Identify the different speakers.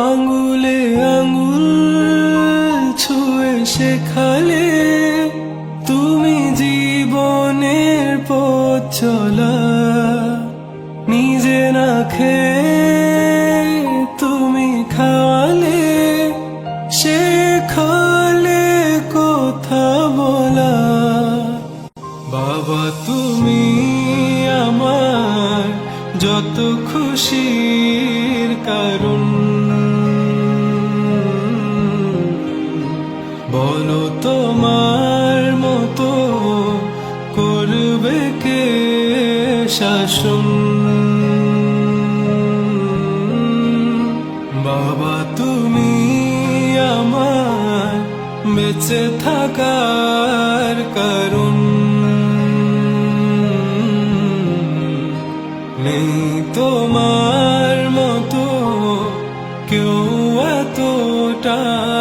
Speaker 1: আঙ্গুলে আঙ্গুল ছুঁয়ে শেখালে তুমি জীবনের পথ চলা। নিজে না খেয়ে তুমি খাওয়ালে, শেখালে কথা বলা। বাবা তুমি আমার যত খুশির কারণ। বলো তোমার মতো করবে কে শাসন? বাবা, তুমি আমার বেঁচে থাকার কারণ। নেই তোমার মতো কেউ এতটা